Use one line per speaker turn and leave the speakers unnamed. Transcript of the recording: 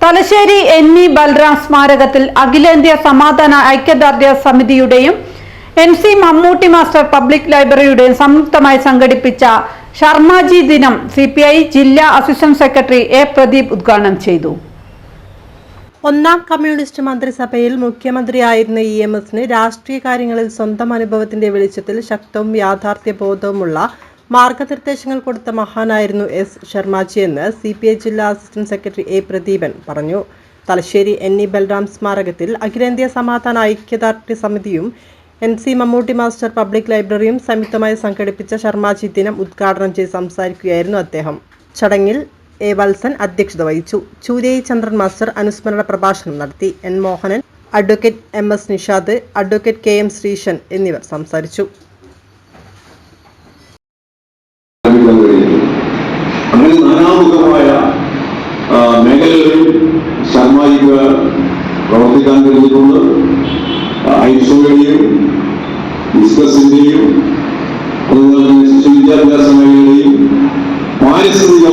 Thalassery N E Balram സ്മാരകത്തിൽ അഖിലേന്ത്യാ സമാധാന ഐക്യദാർഢ്യ സമിതിയുടെയും N C Mammootty master public ലൈബ്രറിയുടെയും സംയുക്തമായി സംഘടിപ്പിച്ച ശർമ്മജി ദിനം സി പി ഐ ജില്ലാ അസിസ്റ്റന്റ് സെക്രട്ടറി എ പ്രദീപ് ഉദ്ഘാടനം ചെയ്തു.
ഒന്നാം കമ്മ്യൂണിസ്റ്റ് മന്ത്രിസഭയിൽ മുഖ്യമന്ത്രിയായിരുന്ന ഇ എം എസിന് രാഷ്ട്രീയ കാര്യങ്ങളിൽ സ്വന്തം അനുഭവത്തിന്റെ വെളിച്ചത്തിൽ ശക്തവും യാഥാർത്ഥ്യബോധവുമുള്ള മാർഗനിർദ്ദേശങ്ങൾ കൊടുത്ത മഹാനായിരുന്നു എസ്. ശർമാജി എന്ന് സി പി ഐ ജില്ലാ അസിസ്റ്റന്റ് സെക്രട്ടറി എ. പ്രദീപൻ പറഞ്ഞു. തലശ്ശേരി എൻ. ഇ. ബൽറാം സ്മാരകത്തിൽ അഖിലേന്ത്യാ സമാധാന ഐക്യദാർഢ്യ സമിതിയും N. C. Mammootty master public ലൈബ്രറിയും സംയുക്തമായി സംഘടിപ്പിച്ച ശർമാജി ദിനം ഉദ്ഘാടനം ചെയ്ത് സംസാരിക്കുകയായിരുന്നു അദ്ദേഹം. ചടങ്ങിൽ എ. വത്സൻ അധ്യക്ഷത വഹിച്ചു. ചൂരേയി ചന്ദ്രൻ മാസ്റ്റർ അനുസ്മരണ പ്രഭാഷണം നടത്തി. N. Mohanan advocate M. S. Nishad advocate K. M. Sreesan എന്നിവർ സംസാരിച്ചു.
ശർമായിക്ക് പ്രവർത്തിക്കാൻ കഴിഞ്ഞിട്ടുണ്ട് ഐസോയുടെയും ഡിസ്കസിന്റെയും അതുപോലെ തന്നെ വിദ്യാഭ്യാസ മേഖലയുടെയും പാരിസ്ഥിതിക